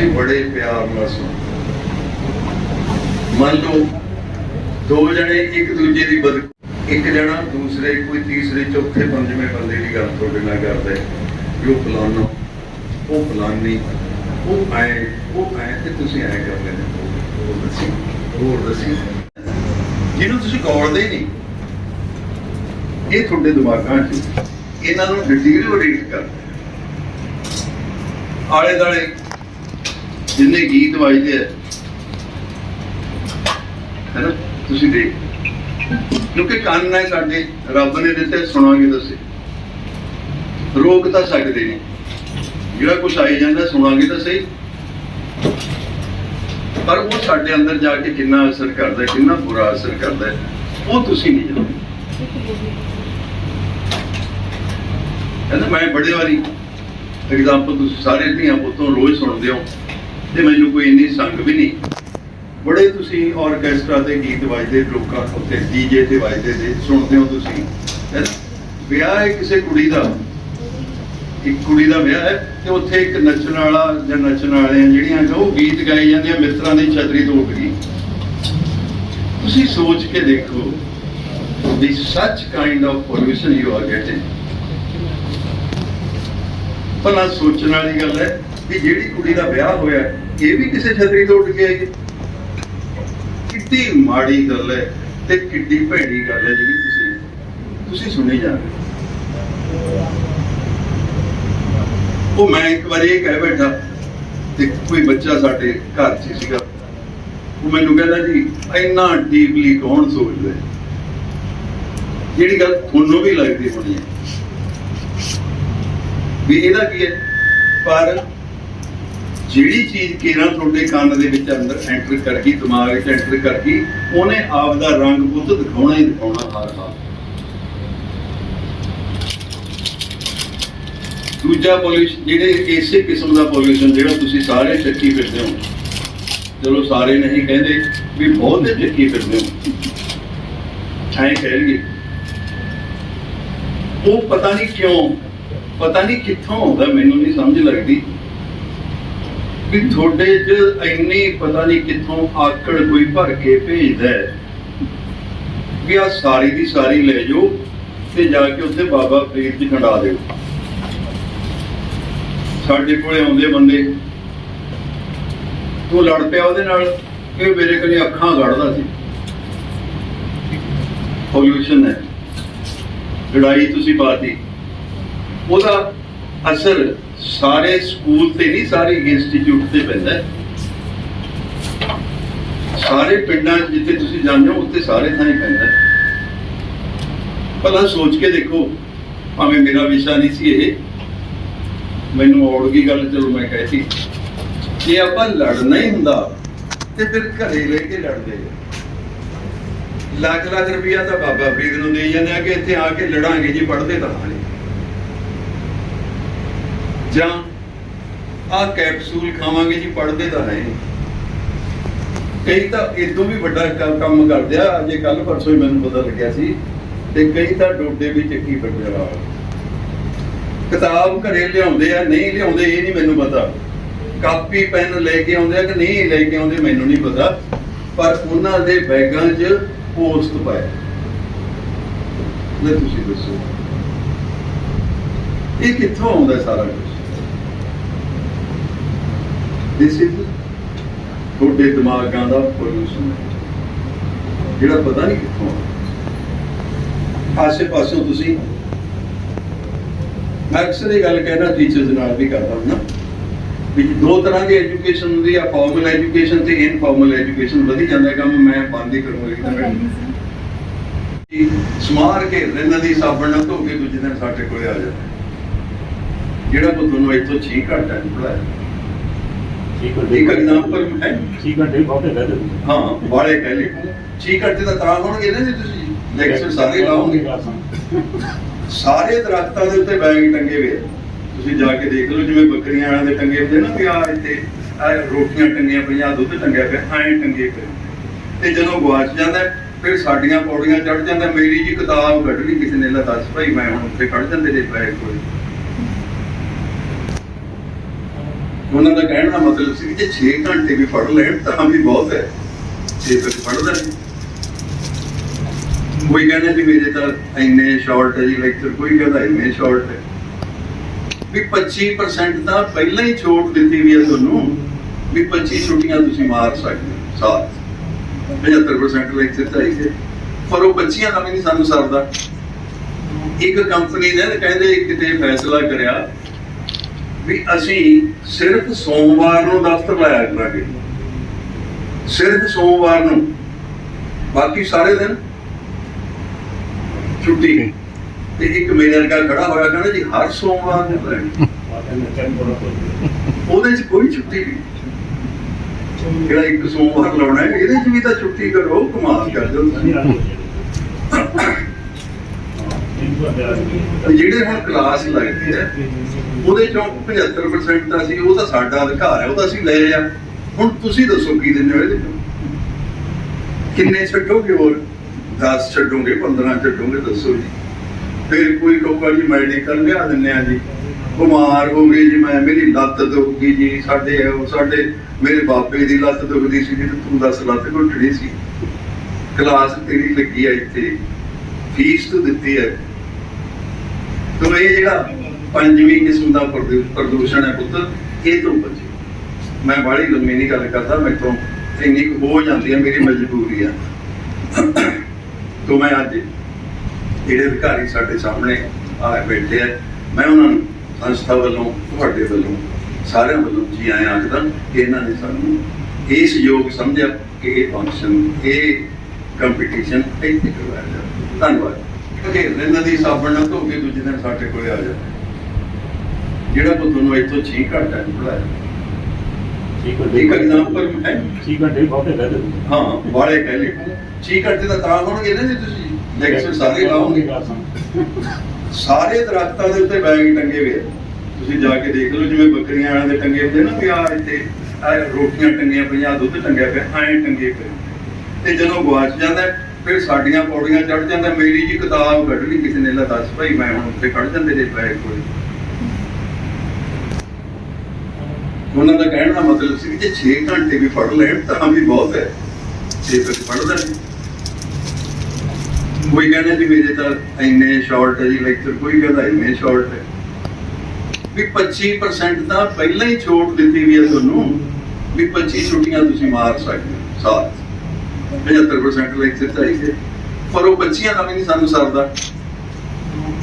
ਤੁਸੀਂ ਬੜੇ ਪਿਆਰ ਨਾਲ ਸੁਣੋ ਮੰਨ ਲਓ, ਦੋ ਜਣੇ ਇੱਕ ਦੂਜੇ ਦੀ ਬਦ ਇੱਕ ਜਣਾ ਦੂਸਰੇ, ਕੋਈ ਤੀਸਰੇ, ਚੌਥੇ, ਪੰਜਵੇਂ ਬੰਦੇ ਦੀ ਗੱਲ ਤੁਹਾਡੇ ਨਾਲ ਕਰਦਾ ਹੈ ਵੀ ਫਲਾਨਾ, ਉਹ ਫਲਾਨੀ, ਉਹ ਆਏ ਉਹ ਆਏ ਤੇ ਤੁਸੀਂ ਆਏ ਕਰ ਲੈਂਦੇ ਹੋ। ਦੱਸੀ, ਹੋਰ ਦੱਸੀ। ਜਿਹਨੂੰ ਤੁਸੀਂ ਗੌਲਦੇ ਹੀ ਨਹੀਂ, ਇਹ ਤੁਹਾਡੇ ਦਿਮਾਗਾਂ 'ਚ ਇਹਨਾਂ ਨੂੰ ਡਿਟੀਰੀਓਰੇਟ ਕਰਦੇ ਆਲੇ ਦਾਲੇ ਜਿੰਨੇ ਗੀਤ ਵੱਜਦੇ ਆ, ਹੈਨਾ? ਤੁਸੀਂ ਦੇਖ। ਕਿਉਂਕਿ ਕੰਨ ਹੈ ਸਾਡੇ, ਰੱਬ ਨੇ ਦਿੱਤੇ, ਸੁਣਾਂਗੇ ਦੱਸੇ ਰੋਕ ਤਾਂ ਸਕਦੇ ਨੇ। ਜਿਹੜਾ ਕੁਝ ਆਈ ਜਾਂਦਾ, ਸੁਣਾਂਗੇ ਤਾਂ ਸਹੀ। ਪਰ ਉਹ ਸਾਡੇ ਅੰਦਰ ਜਾ ਕੇ ਕਿੰਨਾ ਅਸਰ ਕਰਦਾ, ਕਿੰਨਾ ਬੁਰਾ ਅਸਰ ਕਰਦਾ, ਉਹ ਤੁਸੀਂ ਨਹੀਂ ਜਾਣਦੇ। ਕਹਿੰਦਾ ਮੈਂ ਬੜੇ ਵਾਰੀ ਐਗਜ਼ਾਮਪਲ ਤੁਸੀਂ ਸਾਰੇ ਧੀਆਂ ਪੁੱਤੋਂ ਰੋਜ਼ ਸੁਣਦੇ ਹੋ। ਤੇ ਮੈਨੂੰ ਕੋਈ ਇੰਨੀ ਸੰਗ ਵੀ ਨਹੀਂ। ਬੜੇ ਤੁਸੀਂ ਆਰਕੈਸਟਰਾ ਤੇ ਗੀਤ ਵੱਜਦੇ, ਲੋਕਾਂ ਉੱਤੇ ਡੀਜੇ ਤੇ ਵੱਜਦੇ ਦੇ ਸੁਣਦੇ ਹੋ ਤੁਸੀਂ ਵਿਆਹ ਹੈ ਕਿਸੇ ਕੁੜੀ ਦਾ। ਇੱਕ ਕੁੜੀ ਦਾ ਵਿਆਹ ਹੈ ਤੇ ਉੱਥੇ ਇੱਕ ਨੱਚਣ ਵਾਲਾ ਜਾਂ ਨੱਚਣ ਵਾਲੇ ਜਿਹੜੀਆਂ ਉਹ ਗੀਤ ਗਾਏ ਜਾਂਦੇ ਆ ਮਿੱਤਰਾਂ ਦੀ ਛਤਰੀ ਤੋਂ ਉੱਠ ਗਈ ਤੁਸੀਂ ਸੋਚ ਕੇ ਦੇਖੋ ਸੱਚ such kind of pollution you are getting ਭਲਾ ਸੋਚਣ ਵਾਲੀ ਗੱਲ ਹੈ। ਕਿ ਜਿਹੜੀ ਕੁੜੀ ਦਾ ਵਿਆਹ ਹੋਇਆ ਇਹ ਵੀ ਕਿਸੇ ਛਤਰੀ ਤੋਂ ਉੱਡ ਕੇ ਆਈ ਕਿੱਡੀ ਮਾੜੀ ਗੱਲ ਹੈ ਤੇ ਕਿੱਡੀ ਭੈੜੀ ਗੱਲ ਹੈ ਜਿਹੜੀ ਤੁਸੀਂ ਤੁਸੀਂ ਸੁਣੀ ਜਾ ਉਹ ਮੈਂ ਇੱਕ ਵਾਰੀ ਇਹ ਕਹਿ ਬੈਠਾ ਤੇ ਕੋਈ ਬੱਚਾ ਸਾਡੇ ਘਰ 'ਚ ਸੀਗਾ। ਉਹ ਮੈਨੂੰ ਕਹਿੰਦਾ ਜੀ, ਇੰਨਾ ਡੀਪਲੀ ਕੌਣ ਸੋਚਦਾ ਜਿਹੜੀ ਗੱਲ ਤੁਹਾਨੂੰ ਵੀ ਲੱਗਦੀ ਹੋਣੀ ਹੈ। ਵੀ ਇਹਦਾ ਕੀ ਹੈ? ਪਰ ਜਿਹੜੀ ਚੀਜ਼ ਕਿਰਾਂ ਤੁਹਾਡੇ ਕੰਨ ਦੇ ਵਿੱਚ ਅੰਦਰ ਐਂਟਰ ਕਰ ਗਈ ਦਿਮਾਗ ਵਿੱਚ ਐਂਟਰ ਕਰ ਗਈ ਉਹਨੇ ਆਪ ਦਾ ਰੰਗ ਬੁੱਧ ਦਿਖਾਉਣਾ ਹੀ ਦਿਖਾਉਣਾ ਹਰ ਹਾਲ। ਦੂਜਾ ਪੋਲਿਊਸ਼ਨ ਜਿਹੜੇ ਇਸੇ ਕਿਸਮ ਦਾ ਪੋਲਿਊਸ਼ਨ ਜਿਹੜਾ ਤੁਸੀਂ ਸਾਰੇ ਚੱਕੀ ਫਿਰਦੇ ਹੋ। ਚਲੋ ਸਾਰੇ ਨਹੀਂ ਕਹਿੰਦੇ ਵੀ ਬਹੁਤ ਚੱਕੀ ਫਿਰਦੇ ਹੋ। ਐਂ ਕਹਿ ਲਈਏ। ਉਹ ਪਤਾ ਨਹੀਂ ਕਿਉਂ, ਪਤਾ ਨਹੀਂ ਕਿੱਥੋਂ ਆਉਂਦਾ, ਮੈਨੂੰ ਨਹੀਂ ਸਮਝ ਲੱਗਦੀ। ਵੀ ਤੁਹਾਡੇ 'ਚ ਇੰਨੀ ਪਤਾ ਨਹੀਂ ਕਿੱਥੋਂ ਆਕੜ ਕੋਈ ਭਰ ਕੇ ਭੇਜਦਾ ਹੈ। ਵੀ ਆ ਸਾਰੀ ਦੀ ਸਾਰੀ ਲੈ ਜਾਓ ਤੇ ਜਾ ਕੇ ਉੱਥੇ ਬਾਬਾ ਫਰੀਦ ਜੀ ਖੰਡਾ ਦਿਓ। ਸਾਡੇ ਕੋਲੇ ਆਉਂਦੇ ਬੰਦੇ ਤੂੰ ਲੜ ਪਿਆ ਉਹਦੇ ਨਾਲ ਕਿ ਮੇਰੇ ਕੋਲੇ ਅੱਖਾਂ ਗੜਦਾ ਸੀ। ਪੋਲਿਊਸ਼ਨ ਹੈ। ਲੜਾਈ ਤੁਸੀਂ ਪਾਤੀ। ਉਹਦਾ ਅਸਰ ਸਾਰੇ ਸਕੂਲ ਤੇ ਨਹੀਂ, ਸਾਰੇ ਇੰਸਟੀਚਿਊਟ ਤੇ ਪੈਂਦਾ ਸਾਰੇ ਪਿੰਡਾਂ ਜਿੱਥੇ ਤੁਸੀਂ ਜਾਂਦੇ ਹੋ, ਉੱਥੇ ਸਾਰੇ ਥਾਂ ਹੀ ਪੈਂਦਾ ਭਲਾ ਸੋਚ ਕੇ ਦੇਖੋ, ਭਾਵੇਂ ਮੇਰਾ ਵਿਸ਼ਾ ਨਹੀਂ ਸੀ ਇਹ, ਮੈਨੂੰ ਔੜ ਗਈ ਗੱਲ ਚਲੋ ਮੈਂ ਕਹਿਤੀ ਜੇ ਆਪਾਂ ਲੜਨਾ ਹੀ ਹੁੰਦਾ, ਤੇ ਫਿਰ ਘਰੇ ਲੈ ਕੇ ਲੜਦੇ ਲੱਖ ਲੱਖ ਰੁਪਈਆ ਤਾਂ ਬਾਬਾ ਫਰੀਦ ਨੂੰ ਦੇ ਜਾਂਦੇ ਆ ਕਿ ਇੱਥੇ ਆ ਕੇ ਲੜਾਂਗੇ ਜੀ ਪੜਦੇ ਤਾਂ ਹਾਂ ਜਾਂ ਆ ਕੈਪਸੂਲ ਖਾਵਾਂਗੇ ਜੀ ਪੜਦੇ ਤਾਂ ਹੈ। ਕਈ ਤਾਂ ਇਦੋਂ ਵੀ ਵੱਡਾ ਕੰਮ ਕਰਦੇ ਆ, ਅਜੇ ਕੱਲ ਪਰਸੋਂ ਹੀ ਮੈਨੂੰ ਪਤਾ ਲੱਗਿਆ ਸੀ ਤੇ ਕਈ ਤਾਂ ਡੋਡੇ ਵੀ ਚੱਕੀ ਫਿਰਦੇ ਆ। ਕਿਤਾਬ ਘਰੇ ਲਿਆਉਂਦੇ ਆ, ਨਹੀਂ ਲਿਆਉਂਦੇ ਇਹ ਨਹੀਂ ਮੈਨੂੰ ਪਤਾ। ਕਾਪੀ, ਪੈਨ ਲੈ ਕੇ ਆਉਂਦੇ ਆ ਕਿ ਨਹੀਂ ਲੈ ਕੇ ਆਉਂਦੇ ਮੈਨੂੰ ਨਹੀਂ ਪਤਾ, ਪਰ ਉਹਨਾਂ ਦੇ ਬੈਗਾਂ 'ਚ ਪੋਸਟ ਪਾਇਆ। ਲੈ ਤੁਸੀਂ ਦੱਸੋ। ਇਹ ਕਿੱਥੋਂ ਆਉਂਦਾ ਸਾਰਾ ਕੁਝ ਦਿਸ ਇਜ਼ ਤੁਹਾਡੇ ਦਿਮਾਗਾਂ ਦਾ ਪੋਲੂਸ਼ਨ ਜਿਹੜਾ ਪਤਾ ਨਹੀਂ ਕਿੱਥੋਂ ਆਸੇ ਪਾਸੋਂ ਤੁਸੀਂ ਮੈਂ ਅਕਸਰ ਇਹ ਗੱਲ ਕਹਿਣਾ ਟੀਚਰਸ ਨਾਲ ਵੀ ਕਰਦਾ ਹਾਂ ਵੀ ਦੋ ਤਰ੍ਹਾਂ ਦੀ ਐਜੂਕੇਸ਼ਨ ਹੁੰਦੀ ਆ ਫਾਰਮਲ ਐਜੂਕੇਸ਼ਨ ਤੇ ਇਨਫਾਰਮਲ ਐਜੂਕੇਸ਼ਨ ਵਧੀ ਜਾਂਦਾ ਕੰਮ ਮੈਂ ਬੰਦ ਹੀ ਕਰੂੰਗਾ ਇੱਕ ਤਾਂ ਸਮਾਰ ਕੇ ਰਿੰਨ ਦੀ ਸਾਬਣ ਨਾਲ ਧੋ ਕੇ ਦੂਜੇ ਦਿਨ ਸਾਡੇ ਕੋਲੇ ਆ ਜਾਂਦਾ। ਜਿਹੜਾ ਕੋ ਤੁਹਾਨੂੰ ਇੱਥੋਂ 6 ਘੰਟਾ ਪੜਾਇਆ ਠੀਕ ਇੱਕ ਐਗਜ਼ਾਮਪਲ ਹੈ। ਠੀਕ ਘੰਟੇ ਬਹੁਤੇ ਕਹਿ ਦਿੰਦੇ ਹਾਂ ਵਾਲੇ ਕਹਿ ਲਏ। 6 ਘੰਟੇ ਤਾਂ ਤਾਂ ਹੋਣਗੇ ਨਾ ਜੇ ਤੁਸੀਂ। ਲੈਕਚਰ ਸਾਰੇ ਲਾਓਗੇ। ਸਾਰੇ ਦਰਖਤਾਂ ਦੇ ਉੱਤੇ ਬੈਗ ਟੰਗੇ ਹੋਏ। ਤੁਸੀਂ ਜਾ ਕੇ ਦੇਖ ਲਓ ਜਿਵੇਂ ਬੱਕਰੀਆਂ ਵਾਲਿਆਂ ਦੇ ਟੰਗੇ ਹੁੰਦੇ ਨਾ ਕਿ ਆ ਇੱਥੇ ਆ ਰੋਟੀਆਂ ਟੰਗੀਆਂ ਪਈਆਂ ਦੁੱਧ ਟੰਗਿਆ ਪਿਆ ਐਂ ਟੰਗੇ ਪਏ ਤੇ ਜਦੋਂ ਗਵਾਚ ਜਾਂਦਾ ਹੈ, ਫਿਰ ਸਾਡੀਆਂ ਪੌੜੀਆਂ ਚੜ ਜਾਂਦਾ। ਮੇਰੀ ਜੀ ਕਿਤਾਬ ਕੱਢ ਲਈ ਕਿਸੇ ਨੇ ਲਾ ਦੱਸ ਭਾਈ ਮੈਂ ਹੁਣ ਉੱਥੇ ਖੜ ਜਾਂਦੇ ਨੇ ਬੈਗ ਕੋਲ। ਉਹਨਾਂ ਦਾ ਕਹਿਣ ਦਾ ਮਤਲਬ ਸੀ ਕਿ 6 ਘੰਟੇ ਵੀ ਪੜ੍ਹ ਲੈਣ ਤਾਂ ਵੀ ਬਹੁਤ ਹੈ। 6 ਤੱਕ ਪੜ੍ਹਦਾ ਨਹੀਂ। ਕੋਈ ਕਹਿੰਦਾ ਜੀ ਮੇਰੇ ਤਾਂ ਇੰਨੇ ਸ਼ਾਰਟ ਹੈ ਜੀ ਲੈਕਚਰ ਕੋਈ ਕਹਿੰਦਾ ਇੰਨੇ ਸ਼ਾਰਟ ਹੈ। ਵੀ 25% ਤਾਂ ਪਹਿਲਾਂ ਹੀ ਛੋਟ ਦਿੱਤੀ ਵੀ ਹੈ ਤੁਹਾਨੂੰ, ਵੀ 25 ਛੁੱਟੀਆਂ ਤੁਸੀਂ ਮਾਰ ਸਕਦੇ ਹੋ, ਸਾਲ। 75% ਲੈਕਚਰ ਚਾਹੀਦੇ ਪਰ ਉਹ ਬੱਚੀਆਂ ਦਾ ਵੀ ਨਹੀਂ ਸਾਨੂੰ ਸਰਦਾ। ਇੱਕ ਕੰਪਨੀ ਨੇ ਕਹਿੰਦੇ ਕਿਤੇ ਫੈਸਲਾ ਕਰਿਆ ਵੀ ਅਸੀਂ ਸਿਰਫ ਸੋਮਵਾਰ ਨੂੰ ਦਫ਼ਤਰ ਲਾਇਆ ਕਰਾਂਗੇ। ਸਿਰਫ ਸੋਮਵਾਰ ਨੂੰ। ਬਾਕੀ ਸਾਰੇ ਦਿਨ ਛੁੱਟੀ। ਤੇ ਇੱਕ ਮੇਰੇ ਵਰਗਾ ਖੜਾ ਹੋਇਆ ਕਹਿੰਦਾ ਜੀ ਹਰ ਸੋਮਵਾਰ ਨੂੰ ਲੈਣੀ ਉਹਦੇ 'ਚ ਕੋਈ ਛੁੱਟੀ ਨਹੀਂ। ਜਿਹੜਾ ਇੱਕ ਸੋਮਵਾਰ ਲਾਉਣਾ ਹੈ ਇਹਦੇ 'ਚ ਵੀ ਤਾਂ ਛੁੱਟੀ ਕਰੋ ਕਮਾਲ ਕਰ ਦਿਓ। ਜਿਹੜੇ ਹੁਣ ਕਲਾਸ ਲੱਗਦੀ ਹੈ ਉਹਦੇ ਚੋਂ 75% ਤਾਂ ਸੀ, ਉਹ ਤਾਂ ਸਾਡਾ ਅਧਿਕਾਰ ਹੈ, ਉਹ ਤਾਂ ਅਸੀਂ ਲੈ ਆ। ਹੁਣ ਤੁਸੀਂ ਦੱਸੋ ਕੀ ਦਿੰਦੇ ਹੋ ਇਹਦੇ ਕਿੰਨੇ ਛੱਡੋਗੇ ਹੋਰ? 10 ਛੱਡੋਗੇ 15 ਛੱਡੋਗੇ, ਦੱਸੋ ਜੀ। ਫਿਰ ਕੋਈ ਕਹੂਗਾ ਜੀ ਮੈਡੀਕਲ ਲਿਆ ਦਿੰਨੇ ਆ ਜੀ। ਬਿਮਾਰ ਹੋ ਗਏ ਜੀ ਮੈਂ, ਮੇਰੀ ਲੱਤ ਦੁਖਦੀ ਜੀ, ਸਾਡੇ ਉਹ ਸਾਡੇ, ਮੇਰੇ ਬਾਪੇ ਦੀ ਲੱਤ ਦੁਖਦੀ ਸੀ ਜੀ ਤੂੰ ਦੱਸ ਲੱਤ ਘੁੱਟਣੀ ਸੀ। ਕਲਾਸ ਤੇਰੀ ਲੱਗੀ ਆ ਇੱਥੇ। ਫੀਸ ਤੂੰ ਦਿੱਤੀ ਹੈ ਤੋ ਇਹ ਜਿਹੜਾ ਪੰਜਵੀਂ ਕਿਸਮ ਦਾ ਪ੍ਰਦੂ- ਪ੍ਰਦੂਸ਼ਣ ਹੈ ਪੁੱਤ, ਇਹ ਤੋਂ ਬਚੇ। ਮੈਂ ਬਾਹਲੀ ਲੰਮੀ ਨਹੀਂ ਗੱਲ ਕਰਦਾ, ਮੇਰੇ ਤੋਂ ਇੰਨੀ ਕੁ ਹੋ ਜਾਂਦੀ ਹੈ, ਮੇਰੀ ਮਜਬੂਰੀ ਆ ਤੋ ਮੈਂ ਅੱਜ ਜਿਹੜੇ ਅਧਿਕਾਰੀ ਸਾਡੇ ਸਾਹਮਣੇ ਆ ਬੈਠੇ ਆ, ਮੈਂ ਉਹਨਾਂ ਨੂੰ ਸੰਸਥਾ ਵੱਲੋਂ, ਤੁਹਾਡੇ ਵੱਲੋਂ, ਸਾਰਿਆਂ ਵੱਲੋਂ ਜੀ ਆਇਆਂ ਆਖਦਾ ਕਿ ਇਹਨਾਂ ਨੇ ਸਾਨੂੰ ਇਸ ਯੋਗ ਸਮਝਿਆ ਕਿ ਇਹ ਫੰਕਸ਼ਨ ਇਹ ਕੰਪੀਟੀਸ਼ਨ ਇੱਥੇ ਕਰਵਾਇਆ ਜਾਵੇ। ਧੰਨਵਾਦ। ਕਿ ਨਦੀ ਸਾਬਣ ਨਾਲ ਧੋ ਕੇ ਦੂਜੇ ਦਿਨ ਸਾਡੇ ਕੋਲੇ ਆ ਜਾ। ਜਿਹੜਾ ਕੋ ਤੁਹਾਨੂੰ ਇੱਥੋਂ ਛੀ ਘੰਟਾ ਪੜਾਇਆ ਇੱਕ ਐਗਜ਼ਾਮਪਲ ਹੈ। ਠੀਕ ਘੰਟੇ ਬਹੁਤ ਹੈ ਕਹਿੰਦੇ ਹਾਂ ਵਾਲੇ ਕਹਿ ਲੈ ਛੀ ਘੰਟੇ ਦਾ ਤਾਂ ਹੋਣਗੇ ਨਾ ਜੇ ਤੁਸੀਂ। ਲੈਕਚਰ ਸਾਰੇ ਲਾਓਗੇ। ਸਾਰੇ ਦਰਖਤਾਂ ਦੇ ਉੱਤੇ ਬੈਗ ਟੰਗੇ ਹੋਏ। ਤੁਸੀਂ ਜਾ ਕੇ ਦੇਖ ਲਓ ਜਿਵੇਂ ਬੱਕਰੀਆਂ ਵਾਲਿਆਂ ਦੇ ਟੰਗੇ ਹੁੰਦੇ ਨਾ ਆ ਇੱਥੇ ਆ ਰੋਟੀਆਂ ਟੰਗੀਆਂ ਪਈਆਂ ਦੁੱਧ ਟੰਗਿਆ ਪਿਆ ਐਂ ਟੰਗੇ ਪਏ। ਤੇ ਜਦੋਂ ਗਵਾਚ ਜਾਂਦਾ ਹੈ, ਫਿਰ ਸਾਡੀਆਂ ਪੌੜੀਆਂ ਚੜ ਜਾਂਦਾ, ਮੇਰੀ ਜੀ ਕਿਤਾਬ ਕੱਢ ਕਿਸੇ ਨੇ, ਲਾ ਦੱਸ ਭਾਈ, ਮੈਂ ਹੁਣ ਉੱਥੇ ਖੜ ਜਾਂਦੇ ਨੇ ਬੈਗ ਕੋਲ। ਉਹਨਾਂ ਦਾ ਕਹਿਣ ਦਾ ਮਤਲਬ ਸੀ ਕਿ 6 ਘੰਟੇ ਵੀ ਪੜ੍ਹ ਲੈਣ, ਤਾਂ ਵੀ ਬਹੁਤ ਹੈ। 6 ਤੱਕ ਪੜ੍ਹਦਾ ਨਹੀਂ ਕੋਈ ਕਹਿੰਦਾ ਜੀ ਮੇਰੇ ਤਾਂ ਇੰਨੇ ਸ਼ਾਰਟ ਹੈ ਜੀ ਲੈਕਚਰ ਕੋਈ ਕਹਿੰਦਾ ਇੰਨੇ ਸ਼ਾਰਟ ਹੈ। ਵੀ 25% ਤਾਂ ਪਹਿਲਾਂ ਹੀ ਛੋਟ ਦਿੱਤੀ ਵੀ ਹੈ ਤੁਹਾਨੂੰ, ਵੀ 25 ਛੁੱਟੀਆਂ ਤੁਸੀਂ ਮਾਰ ਸਕਦੇ ਹੋ, ਸਾਲ। 75% ਲੈਕਚਰ ਚਾਹੀਦੇ ਪਰ ਉਹ ਬੱਚੀਆਂ ਵੀ ਨਹੀਂ ਸਾਨੂੰ ਸਰਦਾ।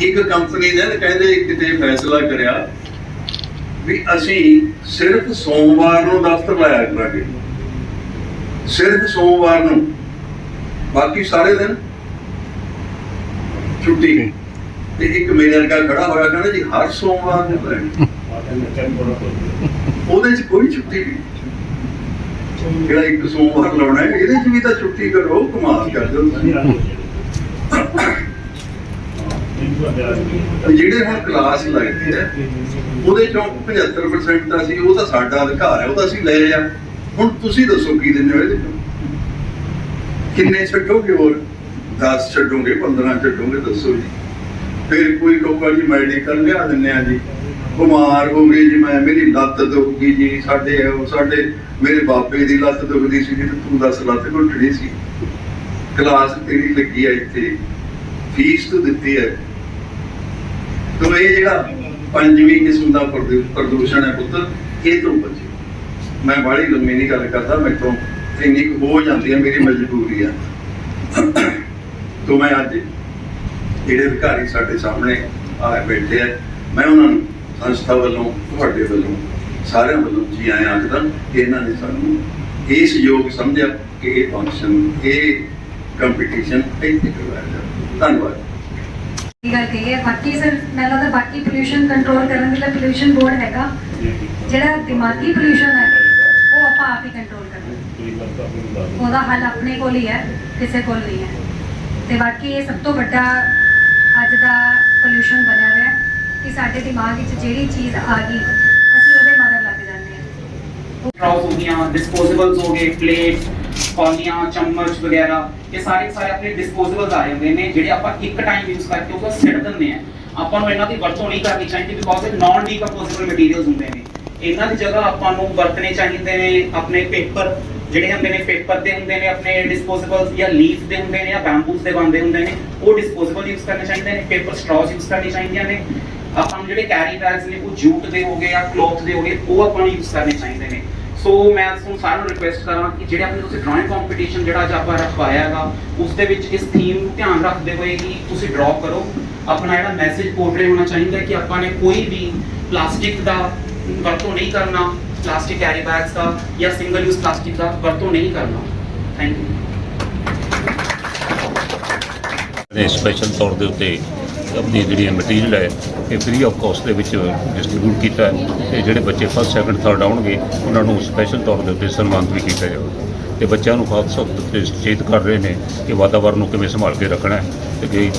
ਇੱਕ ਕੰਪਨੀ ਨੇ ਕਹਿੰਦੇ ਕਿਤੇ ਫੈਸਲਾ ਕਰਿਆ ਵੀ ਅਸੀਂ ਸਿਰਫ ਸੋਮਵਾਰ ਨੂੰ ਦਫ਼ਤਰ ਲਾਇਆ ਕਰਾਂਗੇ। ਸਿਰਫ ਸੋਮਵਾਰ ਨੂੰ। ਬਾਕੀ ਸਾਰੇ ਦਿਨ ਛੁੱਟੀ। ਤੇ ਇੱਕ ਮੇਰੇ ਵਰਗਾ ਖੜਾ ਹੋਇਆ ਕਹਿੰਦਾ ਜੀ ਹਰ ਸੋਮਵਾਰ ਨੂੰ ਲੈਣੀ ਉਹਦੇ 'ਚ ਕੋਈ ਛੁੱਟੀ ਨਹੀਂ। ਜਿਹੜਾ ਇੱਕ ਸੋਮਵਾਰ ਲਾਉਣਾ ਹੈ, ਇਹਦੇ 'ਚ ਵੀ ਤਾਂ ਛੁੱਟੀ ਕਰੋ, ਕਮਾਲ ਕਰ ਦਿਓ ਜਿਹੜੇ ਹੁਣ ਕਲਾਸ ਲੱਗਦੀ ਹੈ ਉਹਦੇ ਚੋਂ 75% ਤਾਂ ਸੀ, ਉਹ ਤਾਂ ਸਾਡਾ ਅਧਿਕਾਰ ਹੈ, ਉਹ ਤਾਂ ਅਸੀਂ ਲੈ ਆ। ਹੁਣ ਤੁਸੀਂ ਦੱਸੋ ਕੀ ਦਿੰਦੇ ਹੋ ਇਹਦੇ ਚੋਂ? ਕਿੰਨੇ ਛੱਡੋਗੇ ਹੋਰ? 10 ਛੱਡੋਗੇ 15 ਛੱਡੋਗੇ, ਦੱਸੋ ਜੀ। ਫਿਰ ਕੋਈ ਲੋਕਾਂ ਜੀ ਮੈਡੀਕਲ ਲਿਆ ਦਿੰਨੇ ਆ ਜੀ। ਬਿਮਾਰ ਹੋ ਗਏ ਜੀ ਮੈਂ, ਮੇਰੀ ਲੱਤ ਦੁਖਦੀ ਜੀ, ਸਾਡੇ ਸਾਡੇ, ਮੇਰੇ ਬਾਪੇ ਦੀ ਲੱਤ ਦੁਖਦੀ ਸੀ ਜੀ ਤੂੰ ਦੱਸ ਲੱਤ ਘੁੱਟਣੀ ਸੀ। ਕਲਾਸ ਤੇਰੀ ਲੱਗੀ ਆ ਇੱਥੇ, ਫੀਸ ਤੂੰ ਦਿੱਤੀ ਹੈ ਤੋ ਇਹ ਜਿਹੜਾ ਪੰਜਵੀਂ ਕਿਸਮ ਦਾ ਪ੍ਰਦੂਸ਼ਣ ਹੈ ਪੁੱਤ, ਇਹ ਤੋਂ ਬਚੇ। ਮੈਂ ਬਾਹਲੀ ਲੰਮੀ ਨਹੀਂ ਗੱਲ ਕਰਦਾ ਮੇਰੇ ਤੋਂ ਇੰਨੀ ਕੁ ਹੋ ਜਾਂਦੀ ਹੈ ਮੇਰੀ ਮਜਬੂਰੀ ਆ। ਤੋ ਮੈਂ ਅੱਜ ਜਿਹੜੇ ਅਧਿਕਾਰੀ ਸਾਡੇ ਸਾਹਮਣੇ ਆ ਬੈਠੇ ਆ, ਮੈਂ ਉਹਨਾਂ ਨੂੰ ਸੰਸਥਾ ਵੱਲੋਂ ਤੁਹਾਡੇ ਵੱਲੋਂ ਸਾਰਿਆਂ ਵੱਲੋਂ ਜੀ ਆਇਆਂ ਆਖਦਾ ਇਹਨਾਂ ਨੇ ਸਾਨੂੰ ਇਸ ਯੋਗ ਸਮਝਿਆ ਕਿ ਇਹ ਫੰਕਸ਼ਨ ਇਹ ਕੰਪੀਟੀਸ਼ਨ ਇੱਥੇ ਕਰਵਾਇਆ ਜਾਵੇ। ਧੰਨਵਾਦ। ਇਹ ਗੱਲ ਕਹੀ ਹੈ ਬਾਕੀ ਸਰ ਮੈਨੂੰ ਲੱਗਦਾ ਬਾਕੀ ਪੋਲੂਸ਼ਨ ਕੰਟਰੋਲ ਕਰਨ ਦੇ ਲਈ ਪੋਲੂਸ਼ਨ ਬੋਰਡ ਹੈਗਾ। ਜਿਹੜਾ ਦਿਮਾਗੀ pollution ਹੈ, ਉਹ ਆਪਾਂ ਆਪ ਹੀ ਕੰਟਰੋਲ ਕਰਨਾ ਉਹਦਾ ਹੱਲ ਆਪਣੇ ਕੋਲ ਹੀ ਹੈ ਕਿਸੇ ਕੋਲ ਨਹੀਂ ਹੈ। ਤੇ ਬਾਕੀ ਇਹ ਸਭ ਤੋਂ ਵੱਡਾ ਅੱਜ ਦਾ ਪੋਲੂਸ਼ਨ ਬਣਿਆ ਹੋਇਆ ਹੈ। ਕਿ ਸਾਡੇ ਦਿਮਾਗ ਵਿੱਚ ਜਿਹੜੀ ਚੀਜ਼ ਆ ਗਈ, ਅਸੀਂ ਉਹਦੇ ਮਗਰ ਲੱਗ ਜਾਂਦੇ ਹਾਂ। ਟਰਾਉਸ ਹੋ ਗਈਆਂ ਡਿਸਪੋਜ਼ੇਬਲਸ ਹੋ ਗਏ ਪਲੇਟਸ ਕੌਲੀਆਂ, ਚਮਚ ਵਗੈਰਾ, ਇਹ ਸਾਰੇ ਸਾਰੇ ਆਪਣੇ ਡਿਸਪੋਜ਼ੇਬਲਸ ਆ ਜਾਂਦੇ ਨੇ, ਜਿਹੜੇ ਆਪਾਂ ਇੱਕ ਟਾਈਮ ਯੂਜ਼ ਕਰਕੇ ਉਹਨੂੰ ਸਿੱਟ ਦਿੰਦੇ ਆ ਆਪਾਂ ਨੂੰ ਇਹਨਾਂ ਦੀ ਵਰਤੋਂ ਨਹੀਂ ਕਰਨੀ ਚਾਹੀਦੀ ਬਿਕੋਜ਼ ਇਹ ਨਾਨ ਡੀਕੰਪੋਜ਼ੇਬਲ ਮਟੀਰੀਅਲਸ ਹੁੰਦੇ ਨੇ। ਇਹਨਾਂ ਦੀ ਜਗ੍ਹਾ ਆਪਾਂ ਨੂੰ ਵਰਤਨੇ ਚਾਹੀਦੇ ਨੇ ਆਪਣੇ ਪੇਪਰ ਜਿਹੜੇ ਹੁੰਦੇ ਨੇ ਪੇਪਰ ਦੇ ਹੁੰਦੇ ਨੇ, ਆਪਣੇ ਡਿਸਪੋਜ਼ੇਬਲਸ ਜਾਂ ਲੀਫ ਦੇ ਹੁੰਦੇ ਨੇ ਜਾਂ ਬੈਂਬੂਸ ਦੇ ਬੰਦੇ ਹੁੰਦੇ ਨੇ, ਉਹ ਡਿਸਪੋਜ਼ੇਬਲ ਯੂਜ਼ ਕਰਨੇ ਚਾਹੀਦੇ ਨੇ ਪੇਪਰ ਸਟ੍ਰॉਸ ਯੂਜ਼ ਕਰਨੀ ਚਾਹੀਦੀਆਂ ਨੇ। ਆਪਾਂ ਨੂੰ ਜਿਹੜੇ ਕੈਰੀ ਬੈਗਸ ਨੇ, ਉਹ ਜੂਟ ਦੇ ਹੋਗੇ ਜਾਂ ਕਲੋਥ ਦੇ ਹੋਗੇ ਉਹ ਆਪਾਂ ਨੂੰ ਯੂਜ਼ ਕਰਨੇ ਚਾਹੀਦੇ ਨੇ। ਸੋ ਮੈਂ ਤੁਹਾਨੂੰ ਸਾਰਿਆਂ ਨੂੰ ਰਿਕੁਐਸਟ ਕਰਾਂ ਕਿ ਜਿਹੜੇ ਆਪਣੇ ਤੁਸੀਂ ਡਰਾਇੰਗ ਕੰਪੀਟੀਸ਼ਨ ਜਿਹੜਾ ਅੱਜ ਆਪਾਂ ਰਖਵਾਇਆ ਹੈਗਾ, ਉਸ ਦੇ ਵਿੱਚ ਇਸ ਥੀਮ ਨੂੰ ਧਿਆਨ ਰੱਖਦੇ ਹੋਏ ਕਿ ਤੁਸੀਂ ਡਰਾਅ ਕਰੋ। ਆਪਣਾ ਜਿਹੜਾ ਮੈਸੇਜ ਪੋਰਟਰੇ ਹੋਣਾ ਚਾਹੀਦਾ ਹੈ ਕਿ ਆਪਾਂ ਨੇ ਕੋਈ ਵੀ ਪਲਾਸਟਿਕ ਦਾ ਵਰਤੋਂ ਨਹੀਂ ਕਰਨਾ ਪਲਾਸਟਿਕ ਕੈਰੀ ਬੈਗਸ ਦਾ ਜਾਂ ਸਿੰਗਲ ਯੂਜ਼ ਪਲਾਸਟਿਕ ਦਾ ਵਰਤੋਂ ਨਹੀਂ ਕਰਨਾ। ਥੈਂਕ ਯੂ ਨੇ ਸਪੈਸ਼ਲ ਤੌਰ ਦੇ ਉੱਤੇ ਆਪਣੀ ਜਿਹੜੀ ਮਟੀਰੀਅਲ ਹੈ, ਇਹ ਫ੍ਰੀ ਆਫ ਕਾਸਟ ਦੇ ਵਿੱਚ ਡਿਸਟ੍ਰੀਬਿਊਟ ਕੀਤਾ ਹੈ ਤੇ ਜਿਹੜੇ ਬੱਚੇ ਫਸਟ ਸੈਕੰਡ ਥਰਡ ਆਉਣਗੇ, ਉਹਨਾਂ ਨੂੰ ਸਪੈਸ਼ਲ ਤੌਰ ਦੇ ਉੱਤੇ ਸਨਮਾਨਿਤ ਵੀ ਕੀਤਾ ਜਾਊਗਾ। ਤੇ ਬੱਚਿਆਂ ਨੂੰ ਖਾਸ ਤੌਰ ਤੇ ਸੁਚੇਤ ਕਰ ਰਹੇ ਨੇ ਕਿ ਵਾਤਾਵਰਨ ਨੂੰ ਕਿਵੇਂ ਸੰਭਾਲ ਕੇ ਰੱਖਣਾ ਹੈ। ਤੇ ਕਿ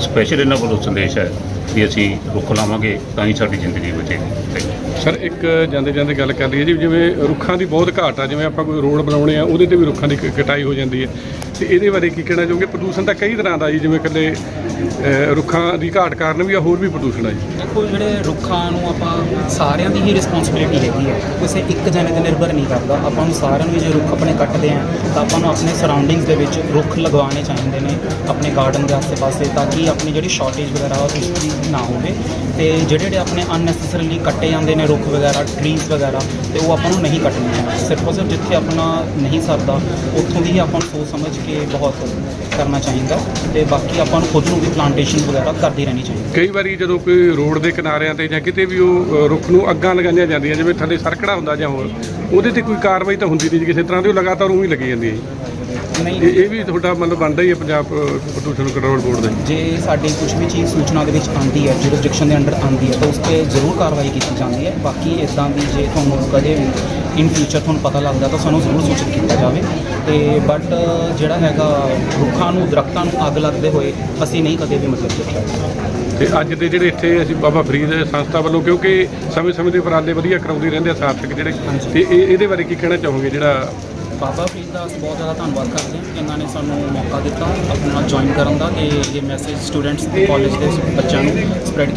ਸਪੈਸ਼ਲ ਇਹਨਾਂ ਵੱਲੋਂ ਸੰਦੇਸ਼ ਹੈ ਕਿ ਅਸੀਂ ਰੁੱਖ ਲਾਵਾਂਗੇ ਤਾਂ ਹੀ ਸਾਡੀ ਜ਼ਿੰਦਗੀ ਬਚੇਗੀ। ਸਰ ਇੱਕ ਜਾਂਦੇ ਜਾਂਦੇ ਗੱਲ ਕਰ ਲਈਏ ਜੀ ਜਿਵੇਂ ਰੁੱਖਾਂ ਦੀ ਬਹੁਤ ਘਾਟ ਆ ਜਿਵੇਂ ਆਪਾਂ ਕੋਈ ਰੋਡ ਬਣਾਉਣੇ ਆ ਉਹਦੇ ਤੇ ਵੀ ਰੁੱਖਾਂ ਦੀ ਕਟਾਈ ਹੋ ਜਾਂਦੀ ਹੈ। ਤੇ ਇਹਦੇ ਬਾਰੇ ਕੀ ਕਹਿਣਾ ਚਾਹੋਗੇ? ਪ੍ਰਦੂਸ਼ਣ ਤਾਂ ਕਈ ਤਰ੍ਹਾਂ ਦਾ ਜੀ ਜਿਵੇਂ ਇਕੱਲੇ ਰੁੱਖਾਂ ਦੀ ਘਾਟ ਕਾਰਨ ਵੀ ਆ ਹੋਰ ਵੀ ਪ੍ਰਦੂਸ਼ਣ ਆ ਜੀ। ਦੇਖੋ ਜਿਹੜੇ ਰੁੱਖਾਂ ਨੂੰ ਆਪਾਂ ਸਾਰਿਆਂ ਦੀ ਹੀ ਰਿਸਪੌਂਸਿਬਿਲਿਟੀ ਹੈਗੀ ਹੈ। ਕਿਸੇ ਇੱਕ ਜਣੇ ਤੇ ਨਿਰਭਰ ਨਹੀਂ ਕਰਦਾ। ਆਪਾਂ ਨੂੰ ਸਾਰਿਆਂ ਨੂੰ ਵੀ ਜੇ ਰੁੱਖ ਆਪਣੇ ਕੱਟਦੇ ਆ ਤਾਂ ਆਪਾਂ ਨੂੰ ਆਪਣੇ ਸਰਾਊਂਡਿੰਗਸ ਦੇ ਵਿੱਚ ਰੁੱਖ ਲਗਵਾਉਣੇ ਚਾਹੀਦੇ ਨੇ ਆਪਣੇ ਗਾਰਡਨ ਦੇ ਆਸ-ਪਾਸੇ ਤਾਂ ਕਿ ਆਪਣੀ ਜਿਹੜੀ ਸ਼ਾਰਟੇਜ ਵਗੈਰਾ ਉਹ ਉਸਦੀ ਨਾ ਹੋਵੇ। ਤੇ ਜਿਹੜੇ ਜਿਹੜੇ ਆਪਣੇ ਅਨਨੈਸੈਸਰੀਲੀ ਕੱਟੇ ਜਾਂਦੇ ਨੇ, ਰੁੱਖ ਵਗੈਰਾ ਟਰੀਜ਼ ਵਗੈਰਾ, ਤੇ ਉਹ ਆਪਾਂ ਨੂੰ ਨਹੀਂ ਕੱਟਣੇ ਸਿਰਫ ਔਰ ਸਿਰਫ ਜਿੱਥੇ ਆਪਣਾ ਨਹੀਂ ਸਰਦਾ, ਉੱਥੋਂ ਦੀ ਹੀ ਆਪਾਂ ਨੂੰ ਸੋਚ ਸਮਝ ਕੇ ਬਹੁਤ ਕਰਨਾ ਚਾਹੀਦਾ। ਤੇ ਬਾਕੀ ਆਪਾਂ ਨੂੰ ਖੁਦ ਨੂੰ ਵੀ ਪਲਾਂਟੇਸ਼ਨ ਵਗੈਰਾ ਕਰਦੀ ਰਹਿਣੀ ਚਾਹੀਦੀ। ਕਈ ਵਾਰੀ ਜਦੋਂ ਕੋਈ ਰੋਡ ਦੇ ਕਿਨਾਰਿਆਂ ਤੇ ਜਾਂ ਕਿਤੇ ਵੀ ਉਹ ਰੁੱਖ ਨੂੰ ਅੱਗਾਂ ਲਗਾਈਆਂ ਜਾਂਦੀਆਂ, ਜਿਵੇਂ ਥੱਲੇ ਸਰਕੜਾ ਹੁੰਦਾ ਜਾਂ ਹੋਰ, ਉਹਦੇ ਤੇ ਕੋਈ ਕਾਰਵਾਈ ਤਾਂ ਹੁੰਦੀ ਨਹੀਂ ਜੀ, ਕਿਸੇ ਤਰ੍ਹਾਂ ਦੀ ਉਹ ਲਗਾਤਾਰ ਉਹੀ ਲੱਗੀ ਜਾਂਦੀ ਹੈ ਜੀ। ਨਹੀਂ ਇਹ ਇਹ ਵੀ ਤੁਹਾਡਾ ਮਤਲਬ ਬਣਦਾ ਹੀ ਹੈ ਪੰਜਾਬ ਪ੍ਰਦੂਸ਼ਣ ਕੰਟਰੋਲ ਬੋਰਡ ਦਾ ਜੀ। ਸਾਡੀ ਕੁਝ ਵੀ ਚੀਜ਼ ਸੂਚਨਾ ਦੇ ਵਿੱਚ ਆਂਦੀ ਹੈ ਜੁਰਿਸਡਿਕਸ਼ਨ ਦੇ ਅੰਡਰ ਆਂਦੀ ਹੈ ਤਾਂ ਉਸ ਤੇ ਜ਼ਰੂਰ ਕਾਰਵਾਈ ਕੀਤੀ ਜਾਂਦੀ ਹੈ ਬਾਕੀ ਇਦਾਂ ਦੀ ਜੇ ਤੁਹਾਨੂੰ ਕਦੇ ਵੀ ਇਨ ਫਿਊਚਰ ਤੁਹਾਨੂੰ ਪਤਾ ਲੱਗਦਾ ਤਾਂ ਸਾਨੂੰ ਜ਼ਰੂਰ ਸੂਚਿਤ ਕੀਤਾ ਜਾਵੇ ਤੇ ਬਟ ਜਿਹੜਾ ਹੈਗਾ ਰੁੱਖਾਂ ਨੂੰ ਦਰਖਤਾਂ ਨੂੰ ਅੱਗ ਲੱਗਦੇ ਹੋਏ ਅਸੀਂ ਨਹੀਂ ਕਦੇ ਵੀ ਮਤਲਬ ਦੇਖਿਆ ਤੇ ਅੱਜ ਦੇ ਜਿਹੜੇ ਇੱਥੇ ਅਸੀਂ ਬਾਬਾ ਫਰੀਦ ਸੰਸਥਾ ਵੱਲੋਂ ਕਿਉਂਕਿ ਸਮੇਂ-ਸਮੇਂ ਦੇ ਉਪਰਾਲੇ ਵਧੀਆ ਕਰਾਉਂਦੇ ਰਹਿੰਦੇ ਆ ਸਾਰਥਕ ਜਿਹੜੇ। ਤੇ ਇਹ ਇਹਦੇ ਬਾਰੇ ਕੀ ਕਹਿਣਾ ਚਾਹੋਗੇ ਜਿਹੜਾ ਬਾਬਾ ਫਰੀਦ ਦਾ ਅਸੀਂ ਬਹੁਤ ਜ਼ਿਆਦਾ ਧੰਨਵਾਦ ਕਰਦੇ ਹਾਂ। ਕਿ ਇਹਨਾਂ ਨੇ ਸਾਨੂੰ ਮੌਕਾ ਦਿੱਤਾ ਆਪਣੇ ਨਾਲ ਜੁਆਇਨ ਕਰਨ ਦਾ ਤੇ ਇਹ ਮੈਸੇਜ ਸਟੂਡੈਂਟਸ ਕਾਲਜ ਦੇ ਬੱਚਿਆਂ ਨੂੰ ਸਪਰੈਡ